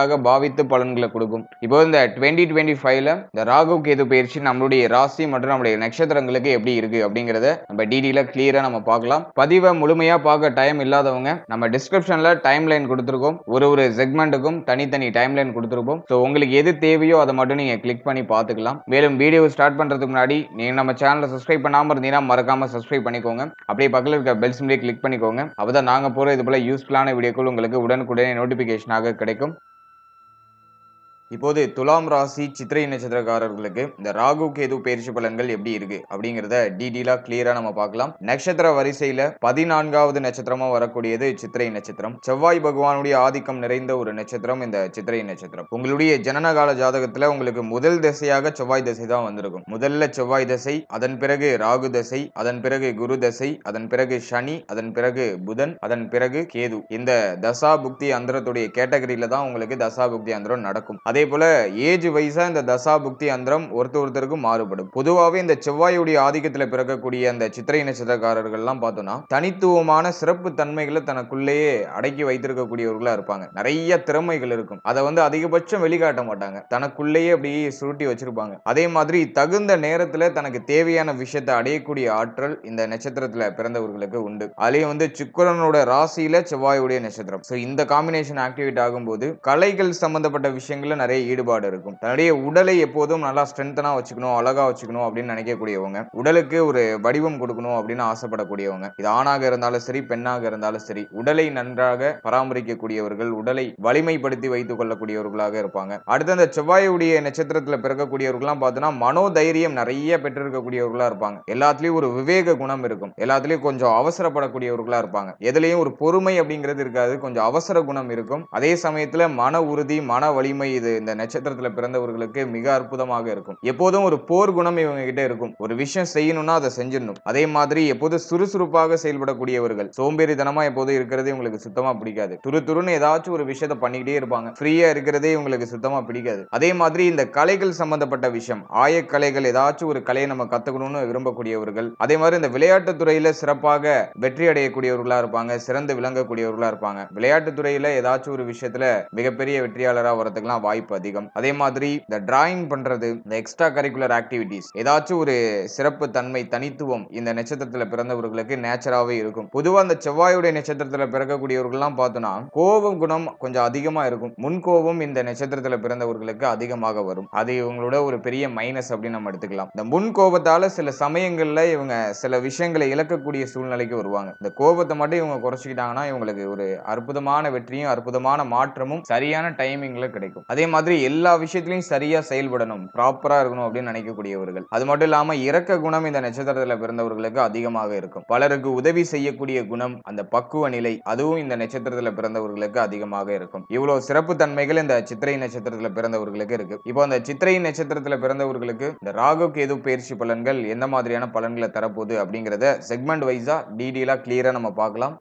வீடாக பாவித்து பலன்களை கொடுக்கும். இப்போ இந்த டுவெண்ட்டி டுவெண்ட்டி ஃபைவ்ல இந்த ராகு கேது பயிற்சி நம்மளுடைய ராசி மற்றும் நம்மளுடைய நட்சத்திரங்களுக்கு எப்படி இருக்கு அப்படிங்கறத நம்ம டீடெயிலா கிளியரா நம்ம பார்க்கலாம். பதிவை முழுமையா பார்க்க டைம் இல்லாதவங்க நம்ம டிஸ்கிரிப்ஷன்ல டைம் லைன் கொடுத்துருக்கோம். ஒரு ஒரு செக்மெண்ட்டுக்கும் தனித்தனி டைம் லைன் கொடுத்துருப்போம். ஸோ உங்களுக்கு எது தேவையோ அதை மட்டும் நீங்க கிளிக் பண்ணி பார்த்துக்கலாம். மேலும் வீடியோ ஸ்டார்ட் பண்றதுக்கு முன்னாடி நீங்க நம்ம சேனலை சப்ஸ்கிரைப் பண்ணாம இருந்தீங்கன்னா மறக்காம சப்ஸ்கிரைப் பண்ணிக்கோங்க. அப்படியே பக்கத்தில் இருக்க பெல் சிம்லேயே கிளிக் பண்ணிக்கோங்க. அப்பதான் நாங்க போற இது போல யூஸ்ஃபுல்லான வீடியோக்கள் உங்களுக்கு உடனுக்குடனே நோட்டிபிகேஷனாக கிடைக்கும். இப்போது துலாம் ராசி சித்திரை நட்சத்திரக்காரர்களுக்கு இந்த ராகு கேது பயிற்சி பலன்கள் எப்படி இருக்கு அப்படிங்கிறத டீடெயிலா கிளியரா நம்ம பார்க்கலாம். நட்சத்திர வரிசையில பதினான்காவது நட்சத்திரமா வரக்கூடியது சித்திரை நட்சத்திரம். செவ்வாய் பகவானுடைய ஆதிக்கம் நிறைந்த ஒரு நட்சத்திரம் இந்த சித்திரை நட்சத்திரம். உங்களுடைய ஜனனகால ஜாதகத்துல உங்களுக்கு முதல் திசையாக செவ்வாய் திசை தான் வந்திருக்கும். முதல்ல செவ்வாய் திசை அதன் பிறகு ராகு திசை அதன் பிறகு குரு திசை அதன் பிறகு சனி அதன் பிறகு புதன் அதன் பிறகு கேது. இந்த தசா புக்தி அந்தரத்துடைய கேட்டகரியில தான் உங்களுக்கு தசா புக்தி அந்தரம் நடக்கும். அதே போல ஏஜ் வைஸா இந்த தசா புக்தி அந்தரம் ஒருத்தர் ஒருத்தருக்கு மாறுபடும். பொதுவாகவே இந்த செவ்வாயுடைய ஆதிக்கத்தில் பிறக்கக்கூடிய அந்த சித்திரை நட்சத்திரக்காரர்கள்லாம் பார்த்தோம்னா தனித்துவமான சிறப்பு தன்மைகளை தனக்குள்ளேயே அடக்கி வைத்திருக்கக்கூடியவர்களாக இருப்பாங்க. நிறைய திறமைகள் இருக்கும். அதை வந்து அதிகபட்சம் வெளிக்காட்ட மாட்டாங்க. தனக்குள்ளேயே அப்படியே சுருட்டி வச்சிருப்பாங்க. அதே மாதிரி தகுந்த நேரத்தில் தனக்கு தேவையான விஷயத்தை அடையக்கூடிய ஆற்றல் இந்த நட்சத்திரத்தில் பிறந்தவர்களுக்கு உண்டு. அதுலேயும் வந்து சுக்கரனோட ராசியில செவ்வாயுடைய நட்சத்திரம். ஸோ இந்த காம்பினேஷன் ஆக்டிவேட் ஆகும்போது கலைகள் சம்பந்தப்பட்ட விஷயங்கள்ல நிறைய நிறைய ஈடுபாடு இருக்கும். தன்னுடைய உடலை எப்போதும் நல்லா ஸ்ட்ரென்த்தனா வச்சுக்கணும் அழகா வச்சுக்கணும் அப்படின்னு நினைக்கக்கூடியவங்க உடலுக்கு ஒரு வடிவம் கொடுக்கணும் அப்படின்னு ஆசைப்படக்கூடியவங்க இது ஆணாக இருந்தாலும் சரி பெண்ணாக இருந்தாலும் சரி உடலை நன்றாக பராமரிக்கக்கூடியவர்கள் உடலை வலிமைப்படுத்தி வைத்துக் கொள்ளக்கூடியவர்களாக இருப்பாங்க. அடுத்து அந்த செவ்வாயுடைய நட்சத்திரத்துல பிறக்கக்கூடியவர்கள்லாம் பார்த்தோன்னா மனோதைரியம் நிறைய பெற்றிருக்கக்கூடியவர்களா இருப்பாங்க. எல்லாத்துலயும் ஒரு விவேக குணம் இருக்கும். எல்லாத்துலயும் கொஞ்சம் அவசரப்படக்கூடியவர்களா இருப்பாங்க. எதுலயும் ஒரு பொறுமை அப்படிங்கிறது இருக்காது கொஞ்சம் அவசர குணம் இருக்கும். அதே சமயத்துல மன உறுதி மன வலிமை இது இந்த நட்சத்திரத்துல பிறந்தவர்களுக்கு மிக அற்புதமாக இருக்கும். எப்போதும் ஒரு போர் குணம் இவங்க கிட்ட இருக்கும். ஒரு விஷயம் செய்யணும்னா அதை செஞ்சிடணும். அதே மாதிரி எப்போதும் சுறுசுறுப்பாக செயல்படக்கூடியவர்கள் சோம்பேறித்தனமா எப்போதும் இருக்கிறது இவங்களுக்கு சுத்தமா பிடிக்காது. துரு துருன்னு ஏதாச்சும் ஒரு விஷயத்த பண்ணிக்கிட்டே இருப்பாங்க. ஃப்ரீயா இருக்கிறதே இவங்களுக்கு சுத்தமா பிடிக்காது. அதே மாதிரி இந்த கலைகள் சம்பந்தப்பட்ட விஷயம் ஆயக்கலைகள் ஏதாச்சும் ஒரு கலையை நம்ம கத்துக்கணும்னு விரும்பக்கூடியவர்கள் அதே மாதிரி இந்த விளையாட்டு துறையில சிறப்பாக வெற்றி அடையக்கூடியவர்களா இருப்பாங்க சிறந்து விளங்கக்கூடியவர்களா இருப்பாங்க. விளையாட்டு துறையில ஏதாச்சும் ஒரு விஷயத்துல மிகப்பெரிய வெற்றியாளரா வரதுக்கெல்லாம் வாய்ப்பு அதிகம். அதே மாதிரி இந்த டிராயிங் பண்றது இந்த எக்ஸ்ட்ரா கரிக்குலர் ஆக்டிவிட்டிஸ் ஏதாச்சும் ஒரு சிறப்பு தன்மை தனித்துவம் இந்த நட்சத்திரத்துல பிறந்தவர்களுக்கு நேச்சராகவே இருக்கும். பொதுவாக அந்த செவ்வாயுடைய நட்சத்திரத்துல பிறக்கக்கூடியவர்கள்லாம் பார்த்தோம்னா கோபம் குணம் கொஞ்சம் அதிகமா இருக்கும். முன்கோபம் இந்த நட்சத்திரத்துல பிறந்தவர்களுக்கு அதிகமாக வரும். அது இவங்களோட ஒரு பெரிய மைனஸ் அப்படின்னு நம்ம எடுத்துக்கலாம். இந்த முன் கோபத்தால சில சமயங்கள்ல இவங்க சில விஷயங்களை இழக்கக்கூடிய சூழ்நிலைக்கு வருவாங்க. இந்த கோபத்தை மட்டும் இவங்க குறைச்சிக்கிட்டாங்கன்னா இவங்களுக்கு ஒரு அற்புதமான வெற்றியும் அற்புதமான மாற்றமும் சரியான டைமிங்ல கிடைக்கும். அதே மாதிரி எல்லா விஷயத்திலையும் சரியா செயல்படணும் ப்ராப்பரா இருக்கணும் அப்படின்னு நினைக்கக்கூடியவர்கள். அது மட்டும் இல்லாம இறக்க குணம் இந்த நட்சத்திரத்துல பிறந்தவர்களுக்கு அதிகமாக இருக்கும். பலருக்கு உதவி செய்யக்கூடிய குணம் அந்த பக்குவ நிலை அதுவும் இந்த நட்சத்திரத்துல பிறந்தவர்களுக்கு அதிகமாக இருக்கும். இவ்வளவு சிறப்பு தன்மைகள் இந்த சித்திரை நட்சத்திரத்துல பிறந்தவர்களுக்கு இருக்கு. இப்போ அந்த சித்திரை நட்சத்திரத்துல பிறந்தவர்களுக்கு இந்த ராகு கேது பயிற்சி பலன்கள் எந்த மாதிரியான பலன்களை தரப்போகுது அப்படிங்கிறத செக்மெண்ட் வைஸா டீடெயிலா கிளியரா நம்ம பார்க்கலாம்.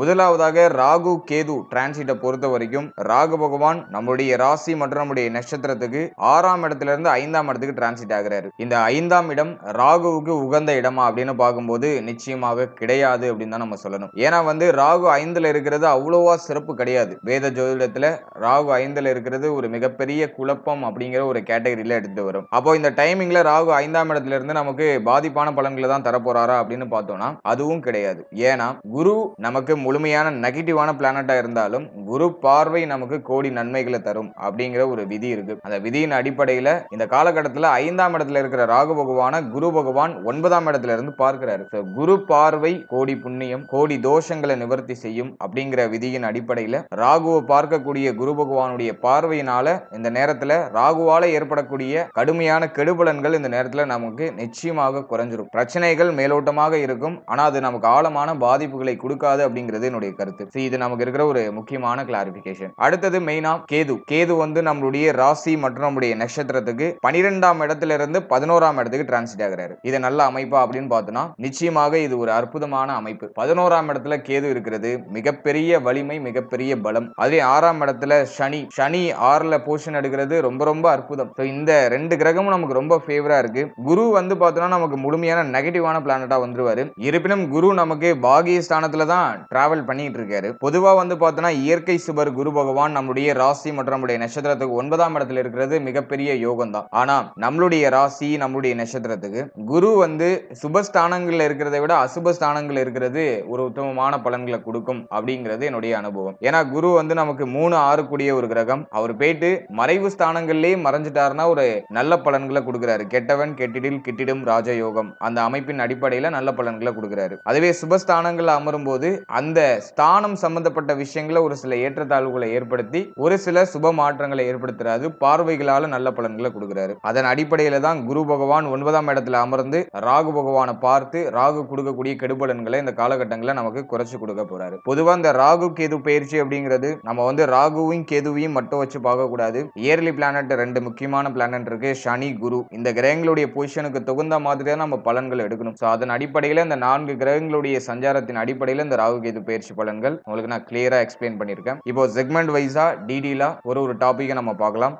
முதலாவதாக ராகு கேது டிரான்சிட்டை பொறுத்த வரைக்கும் ராகு பகவான் நம்முடைய ராசி மற்றும் நம்முடைய நட்சத்திரத்துக்கு ஆறாம் இடத்துல இருந்து ஐந்தாம் இடத்துக்கு டிரான்சிட் ஆகிறாரு. இந்த ஐந்தாம் இடம் ராகுவுக்கு உகந்த இடமா அப்படின்னு பார்க்கும்போது நிச்சயமாக கிடையாது அப்படின்னு தான் நம்ம சொல்லணும். ஏன்னா வந்து ராகு ஐந்துல இருக்கிறது அவ்வளோவா சிறப்பு கிடையாது. வேத ஜோதிடத்துல ராகு ஐந்துல இருக்கிறது ஒரு மிகப்பெரிய குழப்பம் அப்படிங்கிற ஒரு கேட்டகரியில எடுத்து வரும். அப்போ இந்த டைமிங்ல ராகு ஐந்தாம் இடத்துல இருந்து நமக்கு பாதிப்பான பலன்களை தான் தரப்போறாரா அப்படின்னு பார்த்தோம்னா அதுவும் கிடையாது. ஏன்னா குரு நமக்கு முழுமையான நெகட்டிவான பிளானட்டா இருந்தாலும் குரு பார்வை நமக்கு கோடி நன்மைகளை தரும் அப்படிங்கிற ஒரு விதி இருக்கு. அந்த விதியின் அடிப்படையில இந்த காலகட்டத்துல ஐந்தாம் இடத்துல இருக்கிற ராகு பகவான குரு பகவான் ஒன்பதாம் இடத்துல இருந்து பார்க்கிறாரு. குரு பார்வை கோடி புண்ணியம் கோடி தோஷங்களை நிவர்த்தி செய்யும் அப்படிங்கிற விதியின் அடிப்படையில ராகுவை பார்க்கக்கூடிய குரு பகவானுடைய பார்வையினால இந்த நேரத்துல ராகுவால ஏற்படக்கூடிய கடுமையான கெடுபலன்கள் இந்த நேரத்துல நமக்கு நிச்சயமாக குறைஞ்சிரும். பிரச்சனைகள் மேலோட்டமாக இருக்கும். ஆனா அது நமக்கு ஆழமான பாதிப்புகளை கொடுக்காது அப்படிங்கிறது என்னுடைய கருத்து. இது நமக்கு இருக்கிற ஒரு முக்கியமான கிளாரிபிகேஷன் அடுத்தது மெயினா கேது. கேது வந்து நம்மளுடைய ராசி மற்றும் நம்முடைய நட்சத்திரத்துக்கு பனிரெண்டாம் இடத்துல இருந்து பதினோராம் இடத்துக்கு டிரான்சிட் ஆகிறாரு. இது நல்ல அமைப்பா அப்படின்னு பார்த்தோம்னா நிச்சயமாக இது ஒரு அற்புதமான அமைப்பு. பதினோராம் இடத்துல கேது இருக்கிறது மிகப்பெரிய வலிமை மிகப்பெரிய பலம். அதே ஆறாம் இடத்துல சனி. சனி ஆறுல போஷன் எடுக்கிறது ரொம்ப ரொம்ப அற்புதம். இந்த ரெண்டு கிரகமும் நமக்கு ரொம்ப ஃபேவரா இருக்கு. குரு வந்து பார்த்தோம்னா நமக்கு முழுமையான நெகட்டிவான பிளானட்டா வந்துருவாரு. இருப்பினும் குரு நமக்கு பாகிய ஸ்தானத்துல தான் டிராவல் பண்ணிட்டு இருக்காரு பொதுவா வந்து பார்த்தோன்னா இயற்கை சுபர் குரு பகவான் நம்முடைய ராசி மற்றும் நம்முடைய நட்சத்திரத்துக்கு ஒன்பதாம் இடத்துல இருக்கிறது மிகப்பெரிய யோகம் தான் ஆனா நம்மளுடைய ராசி நம்மளுடைய நட்சத்திரத்துக்கு குரு வந்து சுபஸ்தானங்கள்ல இருக்கிறத விட அசுபஸ்தானங்கள் இருக்கிறது ஒரு உத்தமமான பலன்களை கொடுக்கும் அப்படிங்கிறது என்னுடைய அனுபவம். ஏன்னா குரு வந்து நமக்கு மூணு ஆறு கூடிய ஒரு கிரகம். அவர் போயிட்டு மறைவு ஸ்தானங்கள்லயே மறைஞ்சிட்டாருன்னா ஒரு நல்ல பலன்களை கொடுக்குறாரு. கெட்டவன் கெட்டிடில் கிட்டிடும் ராஜயோகம். அந்த அமைப்பின் அடிப்படையில நல்ல பலன்களை கொடுக்குறாரு. அதுவே சுபஸ்தானங்கள் அமரும் போது அந்த ஸ்தானம் சம்பந்தப்பட்ட விஷயங்கள ஒரு சில ஏற்றத்தாழ்வுகளை ஏற்படுத்தி ஒரு சில சுப மாற்றங்களை ஏற்படுத்துறாரு. பார்வைகளால நல்ல பலன்களை கொடுக்குறாரு. அதன் அடிப்படையில தான் குரு பகவான் ஒன்பதாம் இடத்துல அமர்ந்து ராகு பகவானை பார்த்து ராகு கொடுக்கக்கூடிய கெடுபலன்களை இந்த காலகட்டங்களில் நமக்கு குறைச்சு கொடுக்க போறாரு. பொதுவா இந்த ராகு கேது பயிற்சி அப்படிங்கிறது நம்ம வந்து ராகுவையும் கேதுவையும் மட்டும் வச்சு பார்க்க கூடாது இயர்லி பிளானட் ரெண்டு முக்கியமான பிளானட் இருக்கு. சனி குரு இந்த கிரகங்களுடைய பொசிஷனுக்கு தகுந்த மாதிரி நம்ம பலன்கள் எடுக்கணும். ஸோ அதன் அடிப்படையில் இந்த நான்கு கிரகங்களுடைய சஞ்சாரத்தின் அடிப்படையில் இந்த ராகு கேது பயிற்சி பலன்கள். உங்களுக்கு நான் கிளியரா எக்ஸ்பிளைன் பண்ணியிருக்கேன். இப்போ செக்மெண்ட் வைஸா டீடெயிலா ஒரு ஒரு டாபிக்கை நம்ம பார்க்கலாம்.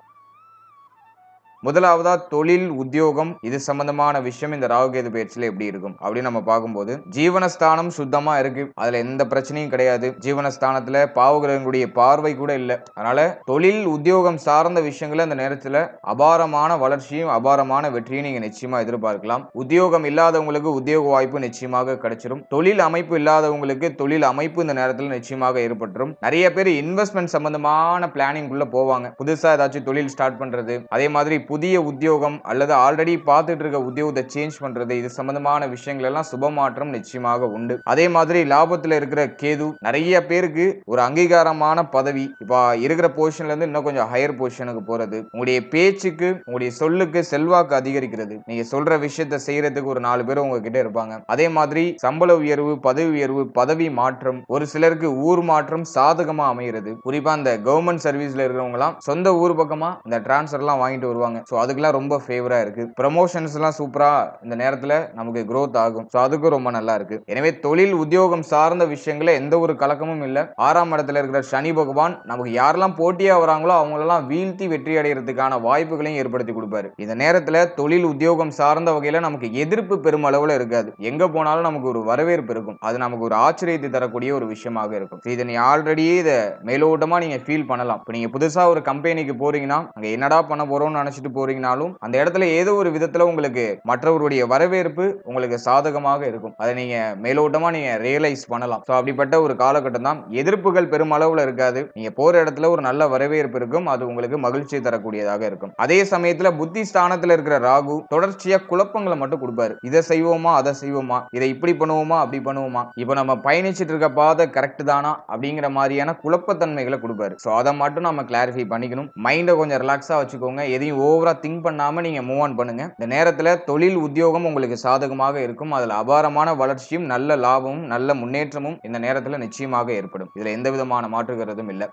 முதலாவதா தொழில் உத்தியோகம் இது சம்பந்தமான விஷயம் இந்த ராகுகேது பயிற்சியில எப்படி இருக்கும்? அப்படின்னு நம்ம பார்க்கும்போது ஜீவனஸ்தானம் சுத்தமா இருக்கு. அதுல எந்த பிரச்சனையும் கிடையாது. ஜீவனஸ்தானத்துல பாவகிரகங்களுடைய பார்வை கூட இல்லை. அதனால தொழில் உத்தியோகம் சார்ந்த விஷயங்களை அந்த நேரத்துல அபாரமான வளர்ச்சியும் அபாரமான வெற்றியும் நீங்க நிச்சயமா எதிர்பார்க்கலாம். உத்தியோகம் இல்லாதவங்களுக்கு உத்தியோக வாய்ப்பு நிச்சயமாக கிடைச்சிடும் தொழில் அமைப்பு இல்லாதவங்களுக்கு தொழில் அமைப்பு இந்த நேரத்துல நிச்சயமாக ஏற்பட்டுரும். நிறைய பேர் இன்வெஸ்ட்மெண்ட் சம்பந்தமான பிளானிங் குள்ள போவாங்க. புதுசா ஏதாச்சும் தொழில் ஸ்டார்ட் பண்றது. அதே மாதிரி புதிய உத்தியோகம் அல்லது ஆல்ரெடி பார்த்துட்டு இருக்க உத்தியோகத்தை சேஞ்ச் பண்றது இது சம்பந்தமான விஷயங்கள் எல்லாம் சுப மாற்றம் நிச்சயமாக உண்டு. அதே மாதிரி லாபத்தில் இருக்கிற கேது நிறைய பேருக்கு ஒரு அங்கீகாரமான பதவி இப்போ இருக்கிற பொசிஷன்ல இருந்து இன்னும் கொஞ்சம் ஹையர் பொசிஷனுக்கு போறது உங்களுடைய பேச்சுக்கு உங்களுடைய சொல்லுக்கு செல்வாக்கு அதிகரிக்கிறது. நீங்க சொல்ற விஷயத்த செய்யறதுக்கு ஒரு நாலு பேர் உங்ககிட்ட இருப்பாங்க. அதே மாதிரி சம்பள உயர்வு பதவி உயர்வு பதவி மாற்றம் ஒரு சிலருக்கு ஊர் மாற்றம் சாதகமா அமைகிறது. குறிப்பா இந்த கவர்மெண்ட் சர்வீஸ்ல இருக்கிறவங்க எல்லாம் சொந்த ஊர் பக்கமா இந்த டிரான்ஸ்ஃபர் எல்லாம் வாங்கிட்டு வருவாங்க. ஸோ அதுக்கெல்லாம் ரொம்ப ஃபேவராக இருக்கு. ப்ரமோஷன்ஸ்லாம் சூப்பராக இந்த நேரத்தில் நமக்கு க்ரோத் ஆகும். ஸோ அதுக்கும் ரொம்ப நல்லா இருக்கு. எனவே தொழில் உத்தியோகம் சார்ந்த விஷயங்கள எந்த ஒரு கலக்கமும் இல்லை. ஆறாம் இடத்துல இருக்கிற சனி பகவான் நமக்கு யாரெல்லாம் போட்டியாக வராங்களோ அவங்களெல்லாம் வீழ்த்தி வெற்றி அடைகிறதுக்கான வாய்ப்புகளையும் ஏற்படுத்தி கொடுப்பாரு. இந்த நேரத்தில் தொழில் உத்தியோகம் சார்ந்த வகையில் நமக்கு எதிர்ப்பு பெருமளவில் இருக்காது. எங்கே போனாலும் நமக்கு ஒரு வரவேற்பு இருக்கும். அது நமக்கு ஒரு ஆச்சரியத்தை தரக்கூடிய ஒரு விஷயமாக இருக்கும். இதை நீ ஆல்ரெடி இதை மேலோட்டமாக நீங்கள் ஃபீல் பண்ணலாம். இப்போ நீங்கள் புதுசாக ஒரு கம்பெனிக்கு போறீங்கன்னா அங்கே என்னடா பண்ண போகிறோம்னு நினைச்சிட்டு போறீங்கனாலும் அந்த இடத்துல ஏதோ ஒரு விதத்துல உங்களுக்கு மற்றவருடைய வரவேற்பு உங்களுக்கு சாதகமாக இருக்கும். அதை நீங்க மேலோட்டமா நீங்க ரியலைஸ் பண்ணலாம். ஸோ அப்படிப்பட்ட ஒரு காலகட்டம் தான். எதிர்ப்புகள் பெருமளவுல இருக்காது. நீங்க போற இடத்துல ஒரு நல்ல வரவேற்பு இருக்கும். அது உங்களுக்கு மகிழ்ச்சி தரக்கூடியதாக இருக்கும். அதே சமயத்துல புத்தி ஸ்தானத்துல இருக்கிற ராகு தொடர்ச்சியா குழப்பங்களை மட்டும் கொடுப்பாரு. இதை செய்வோமா அதை செய்வோமா இதை இப்படி பண்ணுவோமா அப்படி பண்ணுவோமா? இப்போ நம்ம பயணிச்சுட்டு இருக்க பாதை கரெக்ட் தானா? அப்படிங்கிற மாதிரியான குழப்பத்தன்மைகளை கொடுப்பாரு. ஸோ அதை மட்டும் நம்ம கிளாரிஃபை பண்ணிக்கணும். மைண்டை கொஞ்சம் ரிலாக்ஸா வச்சுக்கோங்க. எதையும் ஓ ஓவராக திங்க் பண்ணாம நீங்க மூவ் ஆன் பண்ணுங்க. இந்த நேரத்தில் தொழில் உத்தியோகம் உங்களுக்கு சாதகமாக இருக்கும். அதுல அபாரமான வளர்ச்சியும் நல்ல லாபமும் நல்ல முன்னேற்றமும் இந்த நேரத்தில் நிச்சயமாக ஏற்படும். இதுல எந்த விதமான மாற்றுகிறதும் இல்லை.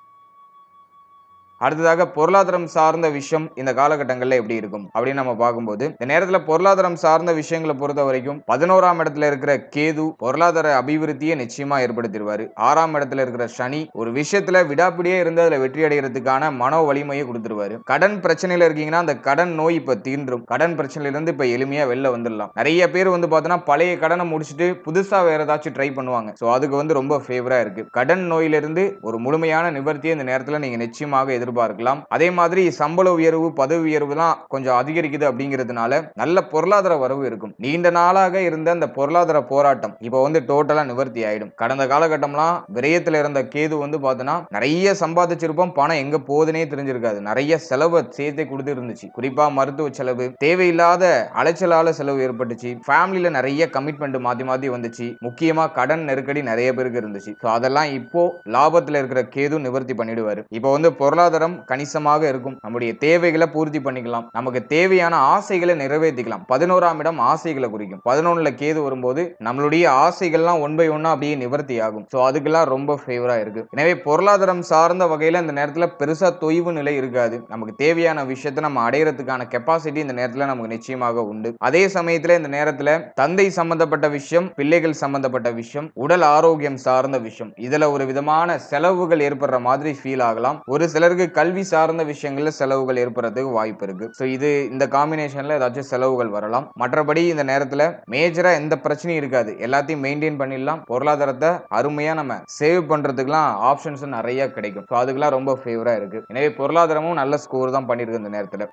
அடுத்ததாக பொருளாதாரம் சார்ந்த விஷயம் இந்த காலகட்டங்களில் எப்படி இருக்கும்? அப்படின்னு நம்ம பார்க்கும்போது இந்த நேரத்தில் பொருளாதாரம் சார்ந்த விஷயங்களை பொறுத்த வரைக்கும் பதினோராம் இடத்துல இருக்கிற கேது பொருளாதார அபிவிருத்தியை நிச்சயமா ஏற்படுத்திடுவாரு. ஆறாம் இடத்துல இருக்கிற சனி ஒரு விஷயத்துல விடாப்பிடியே இருந்து அதுல வெற்றி அடைகிறதுக்கான மனோ வலிமையை கொடுத்துருவாரு. கடன் பிரச்சனையில இருக்கீங்கன்னா அந்த கடன் நோய் இப்ப தீன்றும் கடன் பிரச்சனையில இருந்து இப்ப எளிமையா வெளில வந்துடலாம். நிறைய பேர் வந்து பார்த்தோன்னா பழைய கடனை முடிச்சுட்டு புதுசா வேற ஏதாச்சும் ட்ரை பண்ணுவாங்க. ஸோ அதுக்கு வந்து ரொம்ப ஃபேவரா இருக்கு. கடன் நோயிலிருந்து ஒரு முழுமையான நிவர்த்தியை இந்த நேரத்தில் நீங்க நிச்சயமாக எதிர்ப்பு எதிர்பார்க்கலாம். அதே மாதிரி சம்பள உயர்வு பதவி உயர்வுலாம் கொஞ்சம் அதிகரிக்குது அப்படிங்கிறதுனால நல்ல பொருளாதார வரவு இருக்கும். நீண்ட நாளாக இருந்த அந்த பொருளாதார போராட்டம் இப்போ வந்து டோட்டலா நிவர்த்தி ஆயிடும். கடந்த காலகட்டம்லாம் விரயத்துல இருந்த கேது வந்து பார்த்தோன்னா நிறைய சம்பாதிச்சிருப்போம் பணம் எங்க போகுதுனே தெரிஞ்சிருக்காது. நிறைய செலவை சேர்த்தே கொடுத்து இருந்துச்சு. குறிப்பா மருத்துவ செலவு தேவையில்லாத அலைச்சலால செலவு ஏற்பட்டுச்சு. ஃபேமிலியில நிறைய கமிட்மெண்ட் மாத்தி மாத்தி வந்துச்சு. முக்கியமா கடன் நெருக்கடி நிறைய பேருக்கு இருந்துச்சு. ஸோ அதெல்லாம் இப்போ லாபத்துல இருக்கிற கேது நிவர்த்தி பண்ணிடுவாரு. இப்போ வந்து பொருளாதார பொருளாதாரம் கணிசமாக இருக்கும். நம்முடைய தேவைகளை பூர்த்தி பண்ணிக்கலாம். நமக்கு தேவையான ஆசைகளை நிறைவேற்றிக்கலாம். பதினோராம் இடம் ஆசைகளை குறிக்கும். பதினொன்னுல கேது வரும்போது நம்மளுடைய ஆசைகள்லாம் ஒன் பை ஒன்னா அப்படியே நிவர்த்தி ஆகும். ஸோ அதுக்கெல்லாம் ரொம்ப ஃபேவரா இருக்கு. எனவே பொருளாதாரம் சார்ந்த வகையில இந்த நேரத்துல பெருசா தொய்வு நிலை இருக்காது. நமக்கு தேவையான விஷயத்தை நம்ம அடையறதுக்கான கெப்பாசிட்டி இந்த நேரத்துல நமக்கு நிச்சயமாக உண்டு. அதே சமயத்துல இந்த நேரத்துல தந்தை சம்பந்தப்பட்ட விஷயம் பிள்ளைகள் சம்பந்தப்பட்ட விஷயம் உடல் ஆரோக்கியம் சார்ந்த விஷயம். இதுல ஒரு விதமான செலவுகள் ஏற்படுற மாதிரி ஃபீல் ஆகலாம். ஒரு சிலருக்கு கல்வி சார்ந்த விஷயங்கள்ல செலவுகள் ஏற்படுறதுக்கு வாய்ப்பு இருக்கு. ஸோ இது இந்த காம்பினேஷன்ல ஏதாச்சும் செலவுகள் வரலாம். மற்றபடி இந்த நேரத்துல மேஜரா எந்த பிரச்சனையும் இருக்காது. எல்லாத்தையும் மெயின்டைன் பண்ணிடலாம். பொருளாதாரத்தை அருமையா நம்ம சேவ் பண்றதுக்குலாம் ஆப்ஷன்ஸ் நிறைய கிடைக்கும். ஸோ அதுக்கெல்லாம் ரொம்ப ஃபேவரா இருக்கு. எனவே பொருளாதாரமும் நல்ல ஸ்கோர் தான் பண்ணியிருக்கு இந்த நேரத்துல.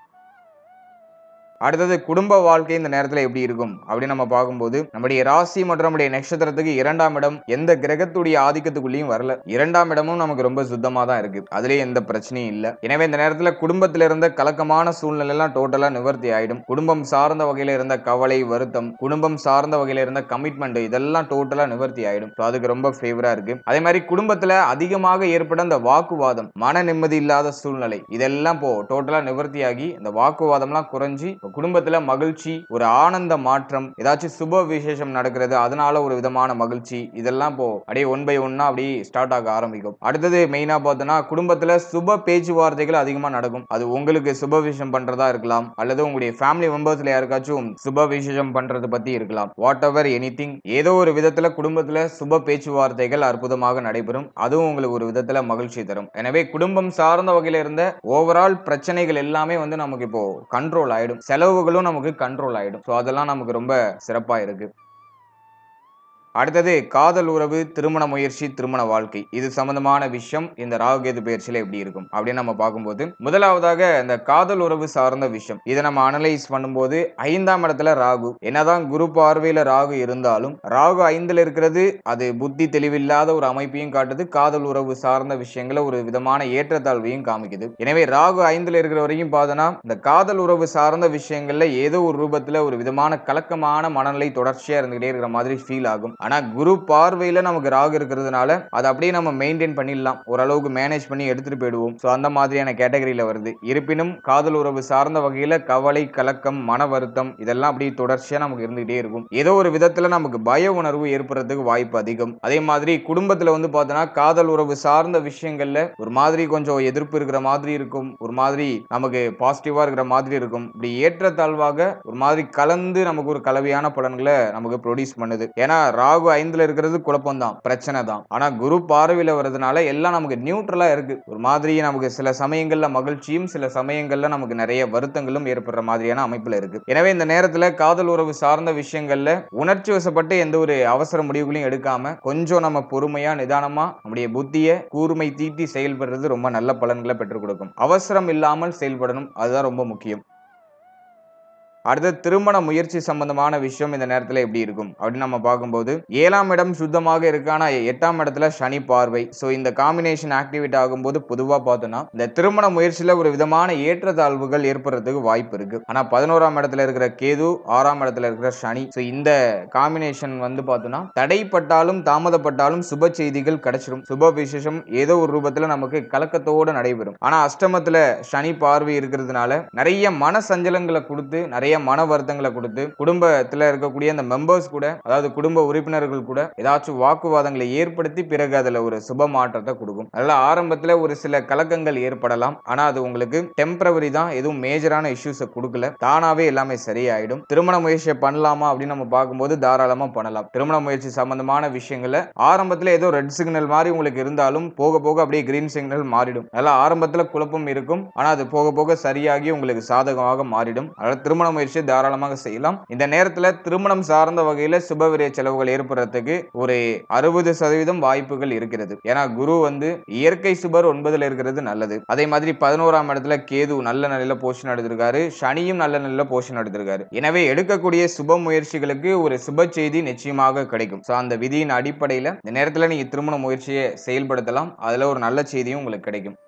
அடுத்தது குடும்ப வாழ்க்கை இந்த நேரத்தில் எப்படி இருக்கும்? அப்படின்னு நம்ம பார்க்கும்போது நம்முடைய ராசி மற்றும் நம்முடைய நட்சத்திரத்துக்கு இரண்டாம் இடம் எந்த கிரகத்துடைய ஆதிக்கத்துக்குள்ளேயும் வரல. இரண்டாம் இடமும் நமக்கு ரொம்ப சுத்தமாக தான் இருக்கு. அதுலேயே எந்த பிரச்சனையும் இல்லை. எனவே இந்த நேரத்தில் குடும்பத்தில் இருந்த கலக்கமான சூழ்நிலை எல்லாம் டோட்டலாக நிவர்த்தி ஆயிடும். குடும்பம் சார்ந்த வகையில் இருந்த கவலை வருத்தம் குடும்பம் சார்ந்த வகையில் இருந்த கமிட்மெண்ட் இதெல்லாம் டோட்டலாக நிவர்த்தி ஆயிடும். ஸோ அதுக்கு ரொம்ப ஃபேவரா இருக்கு. அதே மாதிரி குடும்பத்தில் அதிகமாக ஏற்பட அந்த வாக்குவாதம் மன நிம்மதி இல்லாத சூழ்நிலை இதெல்லாம் போ நிவர்த்தி நிவர்த்தியாகி இந்த வாக்குவாதம்லாம் குறைஞ்சி குடும்பத்தில் மகிழ்ச்சி ஒரு ஆனந்த மாற்றம் ஏதாச்சும் சுப விசேஷம் நடக்கிறது அதனால ஒரு விதமான மகிழ்ச்சி இதெல்லாம் இப்போ அப்படியே ஒன் பை ஒன்னா அப்படியே ஸ்டார்ட் ஆக ஆரம்பிக்கும். அடுத்தது மெயினா பார்த்தோன்னா குடும்பத்துல சுப பேச்சுவார்த்தைகள் அதிகமா நடக்கும். அது உங்களுக்கு சுப விசேஷம் பண்றதா இருக்கலாம் அல்லது உங்களுடைய ஃபேமிலி மெம்பர்ஸ்ல யாருக்காச்சும் சுப விசேஷம் பண்றது பற்றி இருக்கலாம். வாட் எவர் எனி திங் ஏதோ ஒரு விதத்தில் குடும்பத்துல சுப பேச்சுவார்த்தைகள் அற்புதமாக நடைபெறும். அதுவும் உங்களுக்கு ஒரு விதத்தில் மகிழ்ச்சி தரும். எனவே குடும்பம் சார்ந்த வகையில் இருந்த ஓவரால் பிரச்சனைகள் எல்லாமே வந்து நமக்கு இப்போ கண்ட்ரோல் ஆயிடும். செலவுகளும் நமக்கு கண்ட்ரோல் ஆகிடும் ஸோ அதெல்லாம் நமக்கு ரொம்ப சிறப்பா இருக்கு. அடுத்தது காதல் உறவு திருமண முயற்சி திருமண வாழ்க்கை. இது சம்பந்தமான விஷயம். இந்த ராகுகேது பயிற்சியில எப்படி இருக்கும்? அப்படின்னு நம்ம பார்க்கும்போது முதலாவதாக இந்த காதல் உறவு சார்ந்த விஷயம். இதை நம்ம அனலைஸ் பண்ணும்போது ஐந்தாம் இடத்துல ராகு. என்னதான் குரு பார்வையில ராகு இருந்தாலும் ராகு ஐந்துல இருக்கிறது அது புத்தி தெளிவில்லாத ஒரு அமைப்பையும் காட்டுது. காதல் உறவு சார்ந்த விஷயங்களை ஒரு விதமான ஏற்றத்தாழ்வையும் காமிக்குது. எனவே ராகு ஐந்துல இருக்கிற வரைக்கும் பார்த்தோன்னா இந்த காதல் உறவு சார்ந்த விஷயங்கள்ல ஏதோ ஒரு ரூபத்துல ஒரு விதமான கலக்கமான மனநிலை தொடர்ச்சியா இருந்துகிட்டே இருக்கிற மாதிரி ஃபீல் ஆகும். ஆனால் குரு பார்வையில் நமக்கு ராகு இருக்கிறதுனால அதை அப்படியே நம்ம மெயின்டைன் பண்ணிடலாம். ஓரளவுக்கு மேனேஜ் பண்ணி எடுத்துட்டு போயிடுவோம். ஸோ அந்த மாதிரியான கேட்டகரியில் வருது. இருப்பினும் காதல் உறவு சார்ந்த வகையில் கவலை கலக்கம் மன வருத்தம் இதெல்லாம் அப்படியே தொடர்ச்சியாக நமக்கு இருந்துகிட்டே இருக்கும். ஏதோ ஒரு விதத்தில் நமக்கு பய உணர்வு ஏற்படுறதுக்கு வாய்ப்பு அதிகம். அதே மாதிரி குடும்பத்தில் வந்து பார்த்தோன்னா காதல் உறவு சார்ந்த விஷயங்களில் ஒரு மாதிரி கொஞ்சம் எதிர்ப்பு இருக்கிற மாதிரி இருக்கும். ஒரு மாதிரி நமக்கு பாசிட்டிவாக இருக்கிற மாதிரி இருக்கும். இப்படி ஏற்றத்தாழ்வாக ஒரு மாதிரி கலந்து நமக்கு ஒரு கலவையான பலன்களை நமக்கு ப்ரொடியூஸ் பண்ணுது. ஏன்னா ராகு ஐந்துல இருக்கிறது குழப்பம் தான் பிரச்சனை தான் ஆனா குரு பார்வையில வர்றதுனால எல்லாம் நமக்கு நியூட்ரலா இருக்கு. ஒரு மாதிரி நமக்கு சில சமயங்கள்ல மகிழ்ச்சியும் சில சமயங்கள்ல நமக்கு நிறைய வருத்தங்களும் ஏற்படுற மாதிரியான அமைப்புல இருக்கு. எனவே இந்த நேரத்துல காதல் உறவு சார்ந்த விஷயங்கள்ல உணர்ச்சி வசப்பட்டு எந்த ஒரு அவசர முடிவுகளையும் எடுக்காம கொஞ்சம் நம்ம பொறுமையா நிதானமா நம்முடைய புத்தியை கூர்மை தீட்டி செயல்படுறது ரொம்ப நல்ல பலன்களை பெற்றுக் கொடுக்கும். அவசரம் இல்லாமல் செயல்படணும். அதுதான் ரொம்ப முக்கியம். அடுத்த திருமண முயற்சி சம்பந்தமான விஷயம் இந்த நேரத்தில் எப்படி இருக்கும்? அப்படின்னு நம்ம பார்க்கும்போது ஏழாம் இடம் சுத்தமாக இருக்கான எட்டாம் இடத்துல சனி பார்வை. ஸோ இந்த காம்பினேஷன் ஆக்டிவேட் ஆகும்போது பொதுவாக பார்த்தோம்னா இந்த திருமண முயற்சியில் ஒரு விதமான ஏற்றத்தாழ்வுகள் ஏற்படுறதுக்கு வாய்ப்பு இருக்கு. ஆனால் பதினோராம் இடத்துல இருக்கிற கேது ஆறாம் இடத்துல இருக்கிற சனி. ஸோ இந்த காம்பினேஷன் வந்து பார்த்தோம்னா தடைப்பட்டாலும் தாமதப்பட்டாலும் சுப செய்திகள் கிடைச்சிடும் சுப விசேஷம் ஏதோ ஒரு ரூபத்தில் நமக்கு கலக்கத்தோட நடைபெறும். ஆனால் அஷ்டமத்தில் சனி பார்வை இருக்கிறதுனால நிறைய மன சஞ்சலங்களை கொடுத்து நிறைய மன வருத்தங்களை கொடுத்து குடும்பத்தில் இருக்கக்கூடிய அந்த மெம்பர்ஸ் கூட அதாவது குடும்ப உறுப்பினர்கள் கூட ஏதாச்சும் வாக்குவாதங்களை ஏற்படுத்தி பிறகு அதில் ஒரு சுப மாற்றத்தை கொடுக்கும். அதனால ஆரம்பத்தில் ஒரு சில கலக்கங்கள் ஏற்படலாம். ஆனால் அது உங்களுக்கு டெம்பரவரி தான் எதுவும் மேஜரான இஷ்யூஸை கொடுக்கல. தானாகவே எல்லாமே சரியாயிடும். திருமண முயற்சியை பண்ணலாமா அப்படின்னு நம்ம பார்க்கும்போது தாராளமாக பண்ணலாம். திருமண முயற்சி சம்பந்தமான விஷயங்களை ஆரம்பத்தில் ஏதோ ரெட் சிக்னல் மாதிரி உங்களுக்கு இருந்தாலும் போக போக அப்படியே கிரீன் சிக்னல் மாறிடும். அதனால ஆரம்பத்தில் குழப்பம் இருக்கும். ஆனால் அது போக போக சரியாகி உங்களுக்கு சாதகமாக மாறிடும். அதனால் திருமண முயற்சியை தாராளமாக செய்யலாம். இந்த நேரத்தில் திருமணம் சார்ந்த வகையில் சுபவிரிய செலவுகள் ஏற்படுறதுக்கு ஒரு அறுபது சதவீதம் வாய்ப்புகள் இருக்கிறது. ஏன்னா குரு வந்து இயற்கை சுபர் ஒன்பதுல இருக்கிறது நல்லது. அதே மாதிரி பதினோராம் இடத்துல கேது நல்ல நிலையில போஷன் எடுத்திருக்காரு. சனியும் நல்ல நிலையில போஷன் எடுத்திருக்காரு. எனவே எடுக்கக்கூடிய சுப முயற்சிகளுக்கு ஒரு சுப செய்தி நிச்சயமாக கிடைக்கும். ஸோ அந்த விதியின் அடிப்படையில் இந்த நேரத்தில் நீங்கள் திருமண முயற்சியை செயல்படுத்தலாம். அதில் ஒரு நல்ல செய்தியும் உங்களுக்கு கிடைக்கும்.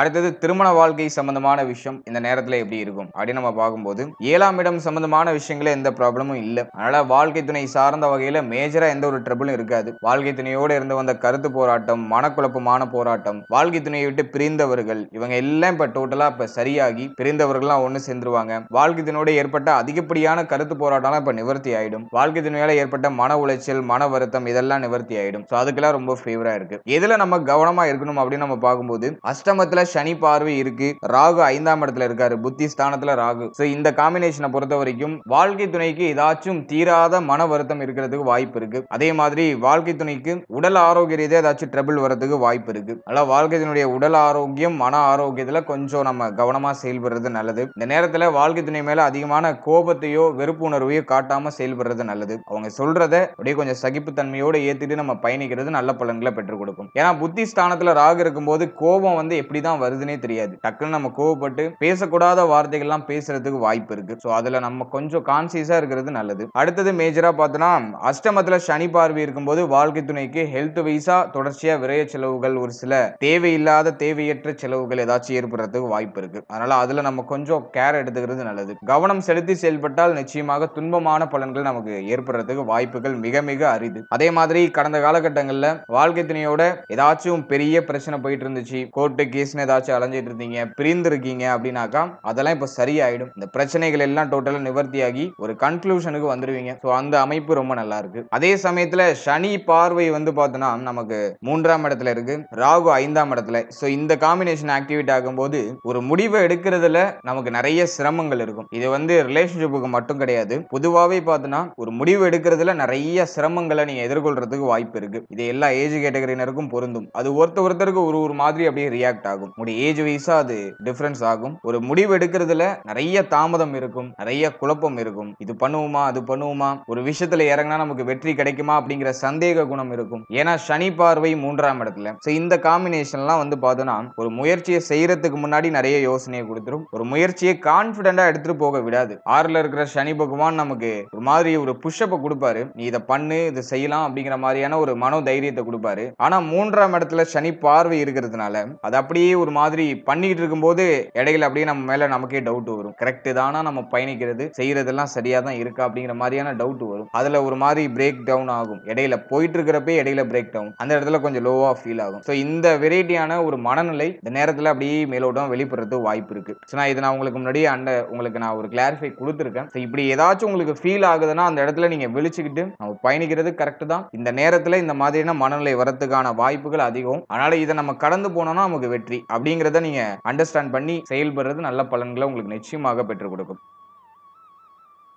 அடுத்தது திருமண வாழ்க்கை சம்பந்தமான விஷயம் இந்த நேரத்தில் எப்படி இருக்கும் அப்படின்னு நம்ம பார்க்கும்போது ஏழாம் இடம் சம்பந்தமான விஷயங்கள எந்த ப்ராப்ளமும் இல்லை. அதனால வாழ்க்கை துணை சார்ந்த வகையில் மேஜரா எந்த ஒரு ட்ரபிளும் இருக்காது. வாழ்க்கை துணையோடு இருந்து வந்த கருத்து போராட்டம் மனக்குழப்பமான போராட்டம் வாழ்க்கை துணையை விட்டு பிரிந்தவர்கள் இவங்க எல்லாம் இப்போ டோட்டலாக இப்போ சரியாகி பிரிந்தவர்கள்லாம் ஒன்று சேர்ந்துருவாங்க. வாழ்க்கை துணையோட ஏற்பட்ட அதிகப்படியான கருத்து போராட்டம்லாம் இப்போ நிவர்த்தி ஆயிடும். வாழ்க்கை துணையால் ஏற்பட்ட மன உளைச்சல் மன வருத்தம் இதெல்லாம் நிவர்த்தி ஆயிடும். ஸோ அதுக்கெல்லாம் ரொம்ப ஃபேவரா இருக்கு. எதில் நம்ம கவனமாக இருக்கணும் அப்படின்னு நம்ம பார்க்கும்போது அஷ்டமத்தில் சனி பார்வை இருக்கு. ராகு ஐந்தாம் இடத்துல இருக்காரு. புத்தி ஸ்தானத்துல ராகு. சோ இந்த காம்பினேஷனை பொறுத்த வரைக்கும் வாழ்க்கை துணைக்கு ஏதாச்சும் தீராத மன வருத்தம் இருக்கிறதுக்கு வாய்ப்பு இருக்கு. அதே மாதிரி வாழ்க்கை துணைக்கு உடல் ஆரோக்கிய ரீதியாக ஏதாச்சும் ட்ரபிள் வரதுக்கு வாய்ப்பு இருக்கு. அதனால வாழ்க்கை துணையுடைய உடல் ஆரோக்கியம் மன ஆரோக்கியத்துல கொஞ்சம் நம்ம கவனமா செயல்படுறது நல்லது. இந்த நேரத்துல வாழ்க்கை துணை மேல அதிகமான கோபத்தையோ வெறுப்புணர்வையோ காட்டாம செயல்படுறது நல்லது. அவங்க சொல்றத அப்படியே கொஞ்சம் சகிப்புத்தன்மையோட ஏத்திட்டு நம்ம பயணிக்கிறது நல்ல பலன்களை பெற்றுக் கொடுக்கும். ஏன்னா புத்தி ஸ்தானத்துல ராகு இருக்கும்போது கோபம் வந்து எப்படிதான் வருதுன்னே தெரியாது. டக்குன்னு நம்ம கோவப்பட்டு பேசக்கூடாத வார்த்தைகள்லாம் பேசுறதுக்கு வாய்ப்பு இருக்கு. ஸோ அதுல நம்ம கொஞ்சம் கான்சியஸா இருக்கிறது நல்லது. அடுத்தது மேஜரா பார்த்தோன்னா அஷ்டமத்துல சனி பார்வை இருக்கும்போது வாழ்க்கை துணைக்கு ஹெல்த் வைஸா தொடர்ச்சியா விரைய செலவுகள் ஒரு சில தேவையில்லாத தேவையற்ற செலவுகள் ஏதாச்சும் ஏற்படுறதுக்கு வாய்ப்பு இருக்கு. அதனால அதுல நம்ம கொஞ்சம் கேர் எடுத்துக்கிறது நல்லது. கவனம் செலுத்தி செயல்பட்டால் நிச்சயமாக துன்பமான பலன்கள் நமக்கு ஏற்படுறதுக்கு வாய்ப்புகள் மிக மிக அரிது. அதே மாதிரி கடந்த காலகட்டங்களில் வாழ்க்கை துணையோட ஏதாச்சும் பெரிய பிரச்சனை போயிட்டு இருந்துச்சு. கோர்ட்டு கேஸ்னு ஏதாச்சும் அலைஞ்சிட்டு இருந்தீங்க பிரிந்து இருக்கீங்க அப்படின்னாக்கா அதெல்லாம் இப்போ சரியாயிடும். இந்த பிரச்சனைகள் எல்லாம் டோட்டலாக நிவர்த்தியாகி ஒரு கன்க்ளூஷனுக்கு வந்துடுவீங்க ஸோ அந்த அமைப்பு ரொம்ப நல்லா இருக்கு. அதே சமயத்தில் சனி பார்வை வந்து பார்த்தோன்னா நமக்கு மூன்றாம் இடத்துல இருக்கு. ராகு ஐந்தாம் இடத்துல. ஸோ இந்த காம்பினேஷன் ஆக்டிவேட் ஆகும்போது ஒரு முடிவை எடுக்கிறதுல நமக்கு நிறைய சிரமங்கள் இருக்கும். இது வந்து ரிலேஷன்ஷிப்புக்கு மட்டும் கிடையாது. பொதுவாகவே பார்த்தோன்னா ஒரு முடிவு எடுக்கிறதுல நிறைய சிரமங்களை நீங்கள் எதிர்கொள்றதுக்கு வாய்ப்பு இருக்கு. இது எல்லா ஏஜ் கேட்டகரினருக்கும் பொருந்தும். அது ஒருத்த ஒருத்தருக்கு ஒரு ஒரு மாதிரி அப்படியே ரியாக்ட் ஆகும். உங்களுடைய ஏஜ் வைஸா அது டிஃபரன்ஸ் ஆகும். ஒரு முடிவு எடுக்கிறதுல நிறைய தாமதம் இருக்கும் நிறைய குழப்பம் இருக்கும். இது பண்ணுவோமா அது பண்ணுவோமா? ஒரு விஷயத்துல இறங்கினா நமக்கு வெற்றி கிடைக்குமா அப்படிங்கிற சந்தேக குணம் இருக்கும். ஏன்னா சனி பார்வை மூன்றாம் இடத்துல. ஸோ இந்த காம்பினேஷன்லாம் வந்து பார்த்தோன்னா ஒரு முயற்சியை செய்யறதுக்கு முன்னாடி நிறைய யோசனையை கொடுத்துரும். ஒரு முயற்சியை கான்பிடண்டா எடுத்துட்டு போக விடாது. ஆறுல இருக்கிற சனி பகவான் நமக்கு ஒரு மாதிரி ஒரு புஷ்அப்பை கொடுப்பாரு. நீ இதை பண்ணு இதை செய்யலாம் அப்படிங்கிற மாதிரியான ஒரு மனோ தைரியத்தை கொடுப்பாரு. ஆனா மூன்றாம் இடத்துல சனி பார்வை இருக்கிறதுனால அது அப்படியே ஒரு மாதிரி பண்ணிட்டு இருக்கும்போது இடையில அப்படியே நம்ம மேல நமக்கே டவுட் வரும். கரெக்ட் தானா நம்ம பயணிக்கிறது செய்யறதெல்லாம் சரியா தான் இருக்கா அப்படிங்கிற மாதிரியான டவுட் வரும். அதுல ஒரு மாதிரி பிரேக் டவுன் ஆகும். இடையில போயிட்டு இருக்கிறப்பே இடையில பிரேக் டவுன் அந்த இடத்துல கொஞ்சம் லோவா ஃபீல் ஆகும். ஸோ இந்த வெரைட்டியான ஒரு மனநிலை இந்த நேரத்தில் அப்படியே மேலோட்டம் வெளிப்படுறது வாய்ப்பு இருக்கு. ஸோ நான் இதை நான் உங்களுக்கு முன்னாடியே அண்ட உங்களுக்கு நான் ஒரு கிளாரிஃபை கொடுத்துருக்கேன். ஸோ இப்படி ஏதாச்சும் உங்களுக்கு ஃபீல் ஆகுதுன்னா அந்த இடத்துல நீங்க விழிச்சுக்கிட்டு நம்ம பயணிக்கிறது கரெக்ட் தான். இந்த நேரத்தில் இந்த மாதிரியான மனநிலை வரத்துக்கான வாய்ப்புகள் அதிகம். அதனால இதை நம்ம கடந்து போனோம்னா நமக்கு வெற்றி. அப்படிங்கிறத நீங்க அண்டர்ஸ்டாண்ட் பண்ணி செயல்படுறது நல்ல பலன்களை உங்களுக்கு நிச்சயமாக பெற்றுக் கொடுக்கும்.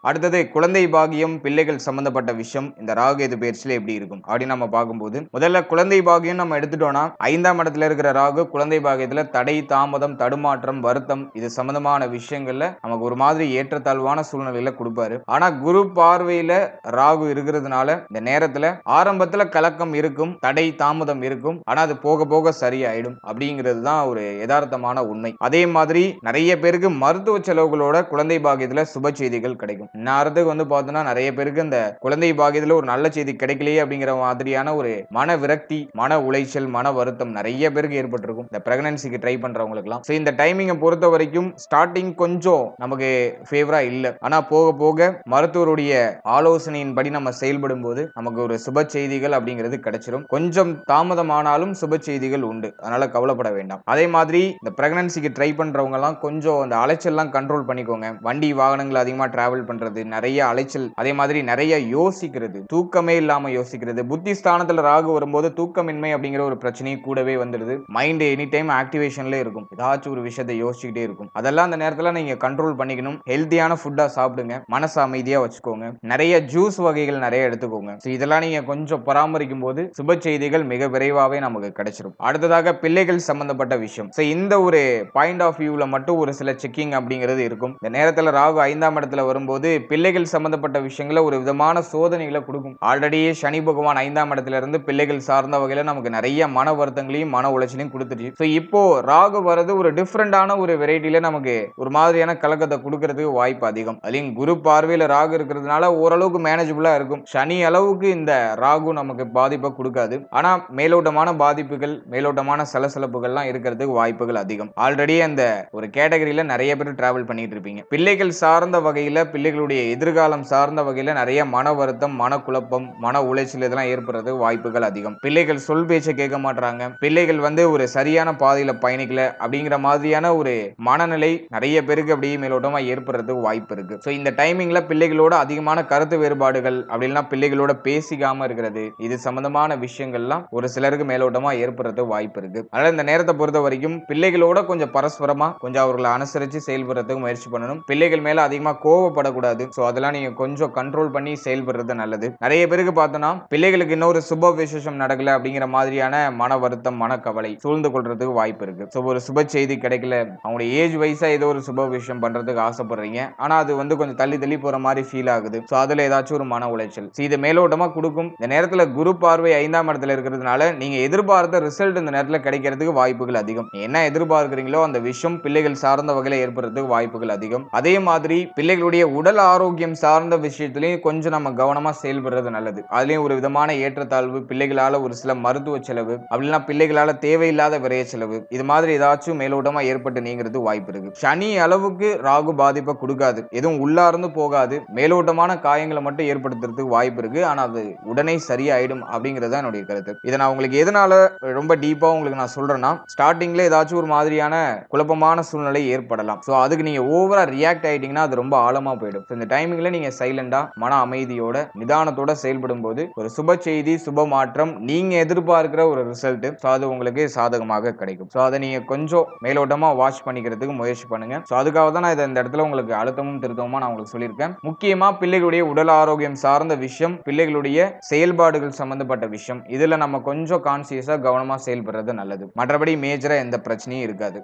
அடுத்தது குழந்தை பாகியம் பிள்ளைகள் சம்பந்தப்பட்ட விஷயம். இந்த ராகுகேது பயிற்சியில் எப்படி இருக்கும்? அப்படின்னு நம்ம பார்க்கும்போது முதல்ல குழந்தை பாகியம் நம்ம எடுத்துட்டோம்னா ஐந்தாம் இடத்துல இருக்கிற ராகு குழந்தை பாகியத்துல தடை தாமதம் தடுமாற்றம் வருத்தம் இது சம்பந்தமான விஷயங்கள்ல நமக்கு ஒரு மாதிரி ஏற்றத்தாழ்வான சூழ்நிலையில கொடுப்பாரு. ஆனா குரு பார்வையில ராகு இருக்கிறதுனால இந்த நேரத்துல ஆரம்பத்துல கலக்கம் இருக்கும் தடை தாமதம் இருக்கும் ஆனா அது போக போக சரியாயிடும் அப்படிங்கிறது தான் ஒரு யதார்த்தமான உண்மை. அதே மாதிரி நிறைய பேருக்கு மருத்துவ செலவுகளோட குழந்தை பாகியத்துல சுப செய்திகள் கிடைக்கும். நேரத்துக்கு வந்து பார்த்தோன்னா நிறைய பேருக்கு இந்த குழந்தை பாகியத்தில் ஒரு நல்ல செய்தி கிடைக்கலையே அப்படிங்கிற மாதிரியான ஒரு மன விரக்தி மன உளைச்சல் மன வருத்தம் நிறைய பேருக்கு ஏற்பட்டிருக்கும். இந்த பிரெக்னன்சிக்கு ட்ரை பண்றவங்களுக்குலாம் ஸோ இந்த டைமிங்கை பொறுத்த வரைக்கும் ஸ்டார்டிங் கொஞ்சம் நமக்கு ஃபேவரா இல்லை. ஆனா போக போக மருத்துவருடைய ஆலோசனையின்படி நம்ம செயல்படும் போது நமக்கு ஒரு சுப செய்திகள் அப்படிங்கிறது கிடைச்சிடும் கொஞ்சம் தாமதமானாலும் சுப செய்திகள் உண்டு. அதனால கவலைப்பட வேண்டாம். அதே மாதிரி இந்த பிரெக்னன்சிக்கு ட்ரை பண்றவங்க எல்லாம் கொஞ்சம் அந்த அலைச்சல்லாம் கண்ட்ரோல் பண்ணிக்கோங்க. வண்டி வாகனங்கள் அதிகமாக டிராவல் பண்றது நிறைய அலைச்சல் அதே மாதிரி நிறைய யோசிக்கிறது. தூக்கமே இல்லாம யோசிக்கிறது. புத்தி ஸ்தானத்துல ராகு வரும்போது தூக்கமின்மை அப்படிங்கிற ஒரு பிரச்சனையும் கூடவே வந்துடுது. மைண்ட் எனி டைம் ஆக்டிவேஷன்ல இருக்கும். ஏதாச்சும் ஒரு விஷயத்தை யோசிச்சுக்கிட்டே இருக்கும். அதெல்லாம் அந்த நேரத்துல நீங்க கண்ட்ரோல் பண்ணிக்கணும். ஹெல்த்தியான ஃபுட்டா சாப்பிடுங்க. மனசு அமைதியா வச்சுக்கோங்க. நிறைய ஜூஸ் வகைகள் நிறைய எடுத்துக்கோங்க. இதெல்லாம் நீங்க கொஞ்சம் பராமரிக்கும் போது சுப செய்திகள் மிக விரைவாகவே நமக்கு கிடைச்சிரும். அடுத்ததாக பிள்ளைகள் சம்பந்தப்பட்ட விஷயம். இந்த ஒரு பாயிண்ட் ஆஃப் வியூல மட்டும் ஒரு சில செக்கிங் அப்படிங்கிறது இருக்கும். இந்த நேரத்தில் ராகு ஐந்தாம் இடத்துல வரும்போது பிள்ளைகள் சம்பந்தப்பட்ட விஷயங்கள ஒரு விதமான சோதனைகளை கொடுக்கும். ஆல்ரெடியே சனி பகவான் ஐந்தாம் இடத்துல இருந்து பிள்ளைகள் சார்ந்த வகையில நமக்கு நிறைய மன வருத்தங்களையும் மன உளைச்சலையும் கொடுத்துருச்சு. ஸோ இப்போ ராகு வர்றது ஒரு டிஃப்ரெண்டான ஒரு வெரைட்டியில நமக்கு ஒரு மாதிரியான கலக்கத்தை கொடுக்கறதுக்கு வாய்ப்பு அதிகம். அதுலயும் குரு பார்வையில் ராகு இருக்கிறதுனால ஓரளவுக்கு மேனேஜபிளா இருக்கும். சனி அளவுக்கு இந்த ராகு நமக்கு பாதிப்பை கொடுக்காது. ஆனா மேலோட்டமான பாதிப்புகள் மேலோட்டமான சலசலப்புகள்லாம் இருக்கிறதுக்கு வாய்ப்புகள் அதிகம். ஆல்ரெடி அந்த ஒரு கேட்டகரியில நிறைய பேர் டிராவல் பண்ணிட்டு இருப்பீங்க. பிள்ளைகள் சார்ந்த வகையில குழந்தைகளுடைய எதிர்காலம் சார்ந்த வகையில் நிறைய மன வருத்தம் மன குழப்பம் மன உளைச்சல் இதெல்லாம் ஏற்படுறது வாய்ப்புகள் அதிகம். பிள்ளைகள் சொல் பேச்சை கேட்க மாட்டாங்க பிள்ளைகள் வந்து ஒரு சரியான பாதையில பயணிக்கல அப்படிங்கிற மாதிரியான ஒரு மனநிலை நிறைய பேருக்கு அப்படியே மேலோட்டமா ஏற்படுறதுக்கு வாய்ப்பு இருக்கு. ஸோ இந்த டைமிங்ல பிள்ளைகளோட அதிகமான கருத்து வேறுபாடுகள் அப்படின்னா பிள்ளைகளோட பேசிக்காம இருக்கிறது இது சம்பந்தமான விஷயங்கள்லாம் ஒரு சிலருக்கு மேலோட்டமா ஏற்படுறதுக்கு வாய்ப்பு இருக்கு. அதனால இந்த நேரத்தை பொறுத்த வரைக்கும் பிள்ளைகளோட கொஞ்சம் பரஸ்பரமா கொஞ்சம் அவர்களை அனுசரிச்சு செயல்படுறதுக்கு முயற்சி பண்ணணும். பிள்ளைகள் மேல அதிகமா கோவப்படக்கூடாது. ஸோ அதெல்லாம் நீங்க கொஞ்சம் கண்ட்ரோல் பண்ணி செயல்படுறது நல்லது. நிறைய பேருக்கு பார்த்தோம்னா பிள்ளைகளுக்கு இன்னொரு சுப விசேஷம் நடக்கல அப்படிங்கிற மாதிரியான மன வருத்தம் மனக்கவலை சூழ்ந்து கொள்றதுக்கு வாய்ப்பு இருக்கு. ஸோ ஒரு சுப செய்தி கிடைக்கல. அவங்களுடைய ஏஜ் வைஸா ஏதோ ஒரு சுப விஷயம் பண்றதுக்கு ஆசைப்படுறீங்க. ஆனா அது வந்து கொஞ்சம் தள்ளி தள்ளி போற மாதிரி ஃபீல் ஆகுது. ஸோ அதுல ஏதாச்சும் ஒரு மன உளைச்சல். இது மேலோட்டமா கொடுக்கும். இந்த நேரத்துல குரு பார்வை ஐந்தாம் இடத்துல இருக்கிறதுனால நீங்க எதிர்பார்த்த ரிசல்ட் இந்த நேரத்துல கிடைக்கிறதுக்கு வாய்ப்புகள் அதிகம். என்ன எதிர்பார்க்கிறீங்களோ அந்த விஷயம் பிள்ளைகள் சார்ந்த வகையில ஏற்படுறதுக்கு வாய்ப்புகள் அதிகம். அதே மாதிரி பிள்ளைகளுடைய உடல் ஆரோக்கியம் சார்ந்த விஷயத்துலையும் கொஞ்சம் நம்ம கவனமா செயல்படுறது நல்லது. அதுலயும் ஒரு விதமான ஏற்றத்தாழ்வு பிள்ளைகளால ஒரு சில மருத்துவ செலவு அப்படின்னா பிள்ளைகளால தேவையில்லாத விரைய செலவு இது மாதிரி ஏதாச்சும் மேலோட்டமா ஏற்பட்டு நீங்கிறது வாய்ப்பு இருக்கு. சனி அளவுக்கு ராகு பாதிப்பை கொடுக்காது. எதுவும் உள்ளார்ந்து போகாது. மேலோட்டமான காயங்களை மட்டும் ஏற்படுத்துறதுக்கு வாய்ப்பு இருக்கு. ஆனா அது உடனே சரியாயிடும் அப்படிங்கிறது தான் என்னுடைய கருத்து. இதை நான் உங்களுக்கு எதனால ரொம்ப டீப்பா உங்களுக்கு நான் சொல்றேன்னா ஸ்டார்டிங்ல ஏதாச்சும் ஒரு மாதிரியான குழப்பமான சூழ்நிலை ஏற்படலாம். ஸோ அதுக்கு நீங்க ஓவரா ரியாக்ட் ஆயிட்டீங்கன்னா அது ரொம்ப ஆழமா போயிடும். ஸோ இந்த டைமிங்ல நீங்க சைலண்டா மன அமைதியோட நிதானத்தோட செயல்படும் போது ஒரு சுப செய்தி சுப மாற்றம் நீங்க எதிர்பார்க்கிற ஒரு ரிசல்ட் ஸோ அது உங்களுக்கு சாதகமாக கிடைக்கும். ஸோ அதை நீங்க கொஞ்சம் மேலோட்டமா வாட்ச் பண்ணிக்கிறதுக்கு முயற்சி பண்ணுங்க. ஸோ அதுக்காக தான் நான் இதை இந்த இடத்துல உங்களுக்கு அழுத்தமும் திருத்தமும் நான் உங்களுக்கு சொல்லியிருக்கேன். முக்கியமா பிள்ளைகளுடைய உடல் ஆரோக்கியம் சார்ந்த விஷயம் பிள்ளைகளுடைய செயல்பாடுகள் சம்பந்தப்பட்ட விஷயம். இதுல நம்ம கொஞ்சம் கான்சியஸா கவனமா செயல்படுறது நல்லது. மற்றபடி மேஜரா எந்த பிரச்சனையும் இருக்காது.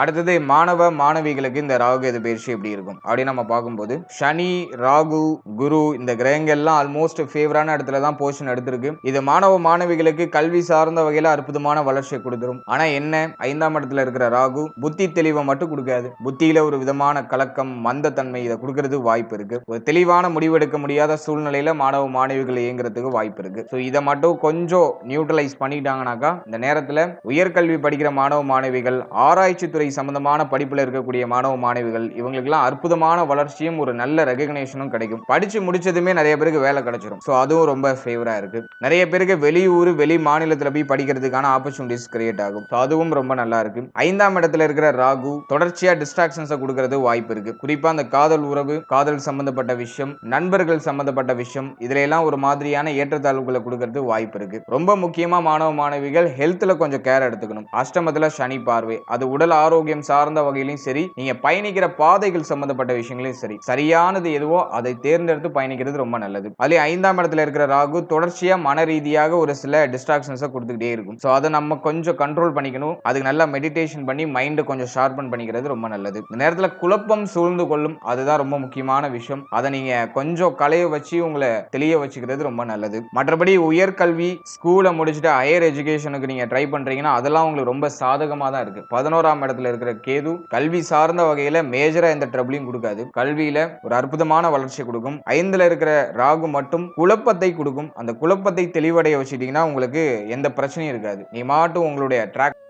அடுத்தது மாணவ மாணவிகளுக்கு இந்த ராகு எது பயிற்சி எப்படி இருக்கும்? அப்படின்னு நம்ம பார்க்கும்போது சனி ராகு குரு இந்த கிரகங்கள்லாம் ஆல்மோஸ்ட் ஃபேவரான இடத்துல தான் போர்ஷன் எடுத்திருக்கு. இது மாணவ மாணவிகளுக்கு கல்வி சார்ந்த வகையில் அற்புதமான வளர்ச்சியை கொடுத்துரும். ஆனால் என்ன? ஐந்தாம் இடத்துல இருக்கிற ராகு புத்தி தெளிவை மட்டும் கொடுக்காது. புத்தியில ஒரு விதமான கலக்கம் மந்தத்தன்மை இதை கொடுக்கறது வாய்ப்பு இருக்கு. ஒரு தெளிவான முடிவெடுக்க முடியாத சூழ்நிலையில மாணவ மாணவிகள் இயங்குறதுக்கு வாய்ப்பு இருக்கு. ஸோ இதை மட்டும் கொஞ்சம் நியூட்ரலைஸ் பண்ணிட்டாங்கனாக்கா இந்த நேரத்தில் உயர்கல்வி படிக்கிற மாணவ மாணவிகள் ஆராய்ச்சி துறை சம்பந்தமான படிப்புல இருக்கக்கூடிய மாணவ மாணவிகள் இவங்களுக்கெல்லாம் அற்புதமான வளர்ச்சியும் ஒரு நல்ல ரெகக்னேஷனும் கிடைக்கும். படிச்சு முடிச்சதுமே நிறைய பேருக்கு வேலை கிடைச்சிரும். ஸோ அதுவும் ரொம்ப ஃபேவரா இருக்கு. நிறைய பேருக்கு வெளியூர் வெளி மாநிலத்தில் போய் படிக்கிறதுக்கான ஆப்பர்ச்சுனிட்டிஸ் கிரியேட் ஆகும். ஸோ அதுவும் ரொம்ப நல்லா இருக்கு. ஐந்தாம் இடத்துல இருக்கிற ராகு தொடர்ச்சியா டிஸ்ட்ராக்ஷன்ஸை கொடுக்கறது வாய்ப்பு இருக்கு. குறிப்பா அந்த காதல் உறவு காதல் சம்பந்தப்பட்ட விஷயம் நண்பர்கள் சம்பந்தப்பட்ட விஷயம் இதுல எல்லாம் ஒரு மாதிரியான ஏற்றத்தாழ்வுகளை கொடுக்கறது வாய்ப்பு இருக்கு. ரொம்ப முக்கியமா மாணவ மாணவிகள் ஹெல்த்ல கொஞ்சம் கேர் எடுத்துக்கணும். அஷ்டமத்துல சனி பார்வை அது உடல் ஆரோக்கியம் சார்ந்த வகையிலும் சரி நீங்க பயணிக்கிற பாதைகள் சம்பந்தப்பட்ட விஷயங்களையும் சரி சரியானது எதுவோ அதை தேர்ந்தெடுத்து பயணிக்கிறது ரொம்ப நல்லது. அதுல ஐந்தாம் இடத்துல இருக்கிற ராகு தொடர்ச்சியா மன ரீதியாக ஒரு சில டிஸ்ட்ராக்ஷன்ஸை கொடுத்துக்கிட்டே இருக்கும். ஸோ அதை நம்ம கொஞ்சம் கண்ட்ரோல் பண்ணிக்கணும். அதுக்கு நல்லா மெடிடேஷன் பண்ணி மைண்ட் கொஞ்சம் ஷார்பன் பண்ணிக்கிறது ரொம்ப நல்லது. இந்த நேரத்தில் குழப்பம் சூழ்ந்து கொள்ளும் அதுதான் ரொம்ப முக்கியமான விஷயம். அதை நீங்க கொஞ்சம் கலைய வச்சு உங்களை தெளிய வச்சுக்கிறது ரொம்ப நல்லது. மற்றபடி உயர்கல்வி ஸ்கூலை முடிச்சுட்டு ஹையர் எஜுகேஷனுக்கு நீங்க ட்ரை பண்றீங்கன்னா அதெல்லாம் உங்களுக்கு ரொம்ப சாதகமாக தான் இருக்கு. பதினோராம் இடத்துல இருக்கிற கேது கல்வி சார்ந்த வகையில மேஜரா எந்த ட்ரபிளையும் கொடுக்காது. கல்வியில ஒரு அற்புதமான வளர்ச்சி கொடுக்கும். ஐந்துல இருக்கிற ராகு மட்டும் குழப்பத்தை கொடுக்கும். அந்த குழப்பத்தை தெளிவடைய வச்சுட்டீங்கன்னா உங்களுக்கு எந்த பிரச்சனையும் இருக்காது. நீ மாட்டும் உங்களுடைய ட்ராக்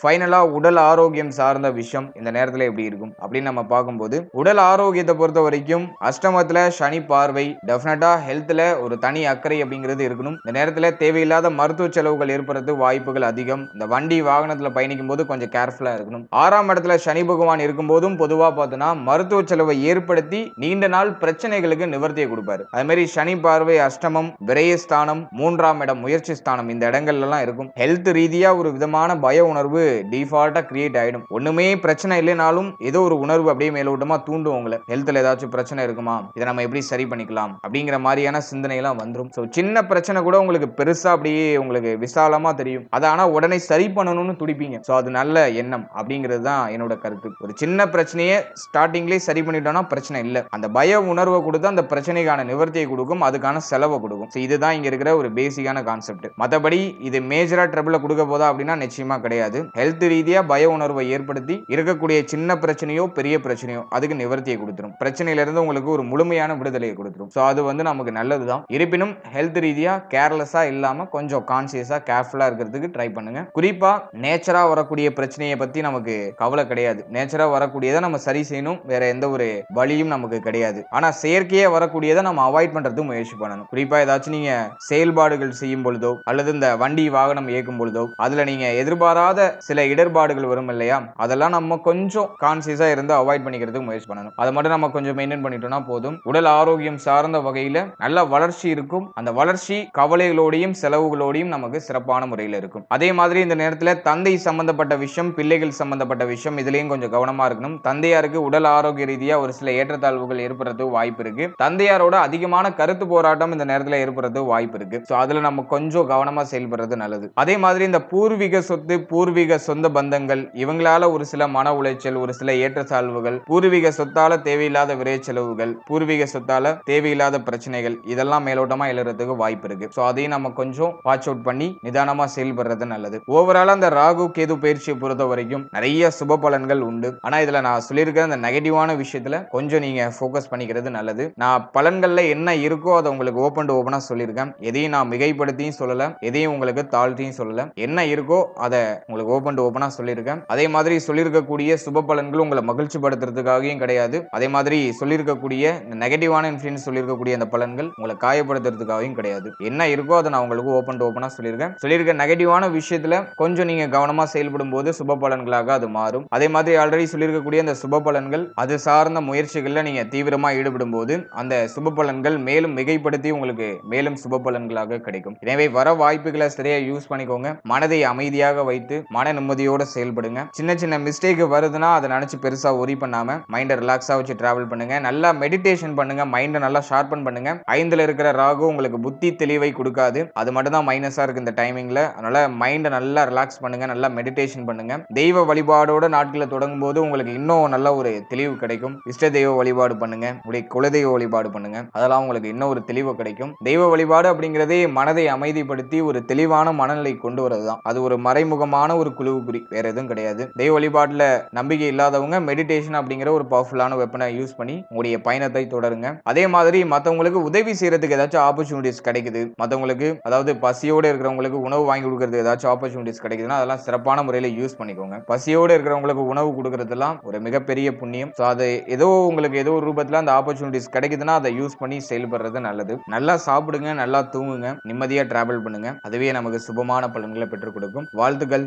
ஃபைனலாக உடல் ஆரோக்கியம் சார்ந்த விஷயம் இந்த நேரத்தில் எப்படி இருக்கும்? அப்படின்னு நம்ம பார்க்கும்போது உடல் ஆரோக்கியத்தை பொறுத்த வரைக்கும் அஷ்டமத்தில் சனி பார்வை டெஃபினட்டாக ஹெல்த்தில் ஒரு தனி அக்கறை அப்படிங்கிறது இருக்கணும். இந்த நேரத்தில் தேவையில்லாத மருத்துவ செலவுகள் ஏற்படுறது வாய்ப்புகள் அதிகம். இந்த வண்டி வாகனத்தில் பயணிக்கும் போது கொஞ்சம் கேர்ஃபுல்லாக இருக்கணும். ஆறாம் இடத்துல சனி பகவான் இருக்கும்போதும் பொதுவாக பார்த்தோன்னா மருத்துவ செலவை ஏற்படுத்தி நீண்ட நாள் பிரச்சனைகளுக்கு நிவர்த்தியை கொடுப்பாரு. அதுமாரி மாதிரி சனி பார்வை அஷ்டமம் விரயஸ்தானம் மூன்றாம் இடம் முயற்சி ஸ்தானம் இந்த இடங்கள்லாம் இருக்கும். ஹெல்த் ரீதியாக ஒரு விதமான பய உணர்வு டிஃபால்ட்டா கிரியேட் ஆயிடும். ஒண்ணுமே பிரச்சனை இல்லைனாலும் ஏதோ ஒரு உணர்வு அப்படியே மேலோட்டமா தூண்டும் உங்களை. ஹெல்த்ல ஏதாச்சும் பிரச்சனை இருக்குமா? இதை நம்ம எப்படி சரி பண்ணிக்கலாம்? அப்படிங்கிற மாதிரியான சிந்தனை எல்லாம் ஸோ சின்ன பிரச்சனை கூட உங்களுக்கு பெருசா அப்படியே உங்களுக்கு விசாலமா தெரியும். அதை ஆனா உடனே சரி பண்ணணும்னு துடிப்பீங்க. ஸோ அது நல்ல எண்ணம் அப்படிங்கிறது தான் என்னோட கருத்து. ஒரு சின்ன பிரச்சனையே ஸ்டார்டிங்லேயே சரி பண்ணிட்டோம்னா பிரச்சனை இல்லை. அந்த பய உணர்வை கொடுத்து அந்த பிரச்சனைக்கான நிவர்த்தியை கொடுக்கும். அதுக்கான செலவை கொடுக்கும். ஸோ இதுதான் இங்க இருக்கிற ஒரு பேசிக்கான கான்செப்ட் மற்றபடி இது மேஜரா ட்ரபிள கொடுக்க போதா அப்படின்னா நிச்சயமா கிடையாது. ஹெல்த் ரீதியா பய உணர்வை ஏற்படுத்தி இருக்கக்கூடிய சின்ன பிரச்சனையோ பெரிய பிரச்சனையோ அதுக்கு நிவர்த்தியை கொடுத்துரும். பிரச்சனையில இருந்து உங்களுக்கு ஒரு முழுமையான விடுதலையை கொடுத்துரும். ஸோ அது வந்து நமக்கு நல்லதுதான். இருப்பினும் ஹெல்த் ரீதியா கேர்லெஸ்ஸா இல்லாம கொஞ்சம் கான்சியஸா கேர்ஃபுல்லா இருக்கிறதுக்கு ட்ரை பண்ணுங்க. குறிப்பா நேச்சரா வரக்கூடிய பிரச்சனையை பத்தி நமக்கு கவலை கிடையாது. நேச்சரா வரக்கூடியதை நம்ம சரி செய்யணும். வேற எந்த ஒரு வழியும் நமக்கு கிடையாது. ஆனா செயற்கையாக வரக்கூடியதை நம்ம அவாய்ட் பண்றதுக்கு முயற்சி பண்ணணும். குறிப்பா ஏதாச்சும் நீங்க செயல்பாடுகள் செய்யும் பொழுதோ அல்லது இந்த வண்டி வாகனம் இயக்கும் பொழுதோ அதுல நீங்க எதிர்பாராத சில இடர்பாடுகள் வரும் இல்லையா? அதெல்லாம் நம்ம கொஞ்சம் கான்சியஸா இருந்து அவாய்ட் பண்ணிக்கிறதுக்கு முயற்சி பண்ணணும். அதை மட்டும் நம்ம கொஞ்சம் மெயின்டைன் பண்ணிட்டோம்னா போதும். உடல் ஆரோக்கியம் சார்ந்த வகையில நல்ல வளர்ச்சி இருக்கும். அந்த வளர்ச்சி கவலைகளோடையும் செலவுகளோடையும் நமக்கு சிறப்பான முறையில் இருக்கும். அதே மாதிரி இந்த நேரத்தில் தந்தை சம்பந்தப்பட்ட விஷயம் பிள்ளைகள் சம்பந்தப்பட்ட விஷயம் இதுலயும் கொஞ்சம் கவனமா இருக்கணும். தந்தையாருக்கு உடல் ஆரோக்கிய ரீதியா ஒரு சில ஏற்றத்தாழ்வுகள் ஏற்படுறது வாய்ப்பு இருக்கு. தந்தையாரோட அதிகமான கருத்து போராட்டம் இந்த நேரத்தில் ஏற்படுறது வாய்ப்பு இருக்கு. ஸோ அதுல நம்ம கொஞ்சம் கவனமா செயல்படுறது நல்லது. அதே மாதிரி இந்த பூர்வீக சொத்து பூர்வீக சொந்த பந்தங்கள் இவங்களால ஒரு சில மன உளைச்சல் ஒரு சில ஏற்றத்தாழ்வுகள் பூர்வீக சொத்தால தேவையில்லாத விரை செலவுகள் பூர்வீக சொத்தால தேவையில்லாத பிரச்சனைகள் இதெல்லாம் மேலோட்டமா எழுறதுக்கு வாய்ப்பு இருக்கு. ஸோ அதையும் நம்ம கொஞ்சம் வாட்ச் அவுட் பண்ணி நிதானமா செயல்படுறது நல்லது. ஓவராலா அந்த ராகு கேது பயிற்சியை பொறுத்த வரைக்கும் நிறைய சுப பலன்கள் உண்டு. ஆனா இதுல நான் சொல்லியிருக்கிற அந்த நெகட்டிவான விஷயத்துல கொஞ்சம் நீங்க ஃபோக்கஸ் பண்ணிக்கிறது நல்லது. நான் பலன்கள்ல என்ன இருக்கோ அதை உங்களுக்கு ஓப்பன் டு ஓப்பனா சொல்லியிருக்கேன். எதையும் நான் மிகைப்படுத்தியும் சொல்லல எதையும் உங்களுக்கு தாழ்த்தியும் சொல்லல. என்ன இருக்கோ அதை உங்களுக்கு ஓப்பன் டு ஓப்பனாக சொல்லியிருக்கேன். அதே மாதிரி சொல்லியிருக்கக்கூடிய சுப பலன்கள் உங்களை மகிழ்ச்சி படுத்துறதுக்காகவும் கிடையாது. அதே மாதிரி சொல்லியிருக்கக்கூடிய இந்த நெகட்டிவான இன்ஃபுளுன்ஸ் சொல்லியிருக்கக்கூடிய அந்த பலன்கள் உங்களை காயப்படுத்துறதுக்காகவும் கிடையாது. என்ன இருக்கோ அதை நான் உங்களுக்கு ஓப்பன் டு ஓப்பனாக சொல்லியிருக்கேன். சொல்லியிருக்க நெகட்டிவான விஷயத்துல கொஞ்சம் நீங்க கவனமா செயல்படும் போது சுப பலன்களாக அது மாறும். அதே மாதிரி ஆல்ரெடி சொல்லியிருக்கக்கூடிய அந்த சுப பலன்கள் அது சார்ந்த முயற்சிகள்ல நீங்க தீவிரமா ஈடுபடும் போது அந்த சுப பலன்கள் மேலும் மிகைப்படுத்தி உங்களுக்கு மேலும் சுப பலன்களாக கிடைக்கும். எனவே வர வாய்ப்புகளை சரியா யூஸ் பண்ணிக்கோங்க. மனதை அமைதியாக வைத்து மன நிம்மதியோட செயல்படுங்க. சின்ன சின்ன மிஸ்டேக் வருதுன்னா அதை நினைச்சு பெருசா ஒரி பண்ணாம மைண்டை ரிலாக்ஸா வச்சு டிராவல் பண்ணுங்க. நல்லா மெடிடேஷன் பண்ணுங்க மைண்டை நல்லா ஷார்பன் பண்ணுங்க. ஐந்துல இருக்கிற ராகு உங்களுக்கு புத்தி தெளிவை கொடுக்காது. அது மட்டும் தான் மைனஸா இருக்கு இந்த டைமிங்ல அதனால மைண்டை நல்லா ரிலாக்ஸ் பண்ணுங்க நல்லா மெடிடேஷன் பண்ணுங்க. தெய்வ வழிபாடோட நாட்களை தொடங்கும் போது உங்களுக்கு இன்னும் நல்ல ஒரு தெளிவு கிடைக்கும். இஷ்ட தெய்வ வழிபாடு பண்ணுங்க. உங்களுடைய குலதெய்வ வழிபாடு பண்ணுங்க. அதெல்லாம் உங்களுக்கு இன்னும் ஒரு தெளிவு கிடைக்கும். தெய்வ வழிபாடு அப்படிங்கிறதே மனதை அமைதிப்படுத்தி ஒரு தெளிவான மனநிலை கொண்டு வரது தான் அது ஒரு மறைமுகமான ஒரு குழு குறி வேற எதுவும் கிடையாது. தெய்வ வழிபாட்டில் நம்பிக்கை இல்லாதவங்க மெடிடேஷன் அப்படிங்கிற ஒரு பவர்ஃபுல்லான வெப்பனை யூஸ் பண்ணி உங்களுடைய பயணத்தை தொடருங்க. அதே மாதிரி மற்றவங்களுக்கு உதவி செய்யறதுக்கு ஏதாச்சும் ஆப்பர்ச்சுனிட்டிஸ் கிடைக்குது. மற்றவங்களுக்கு அதாவது பசியோடு இருக்கிறவங்களுக்கு உணவு வாங்கி கொடுக்கறதுக்கு ஏதாச்சும் ஆப்பர்ச்சுனிட்டிஸ் கிடைக்குதுன்னா அதெல்லாம் சிறப்பான முறையில் யூஸ் பண்ணிக்கோங்க. பசியோடு இருக்கிறவங்களுக்கு உணவு கொடுக்கறதுலாம் ஒரு மிகப்பெரிய புண்ணியம். ஸோ அது ஏதோ உங்களுக்கு ஏதோ ஒரு ரூபத்தில் அந்த ஆப்பர்ச்சுனிட்டிஸ் கிடைக்குதுன்னா அதை யூஸ் பண்ணி செயல்படுறது நல்லது. நல்லா சாப்பிடுங்க நல்லா தூங்குங்க நிம்மதியாக டிராவல் பண்ணுங்க. அதுவே நமக்கு சுபமான பலன்களை பெற்றுக் கொடுக்கும். வாழ்த்துக்கள்.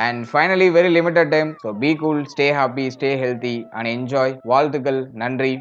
And finally very limited time so be cool stay happy stay healthy and enjoy வாழ்த்துக்கள் நன்றி.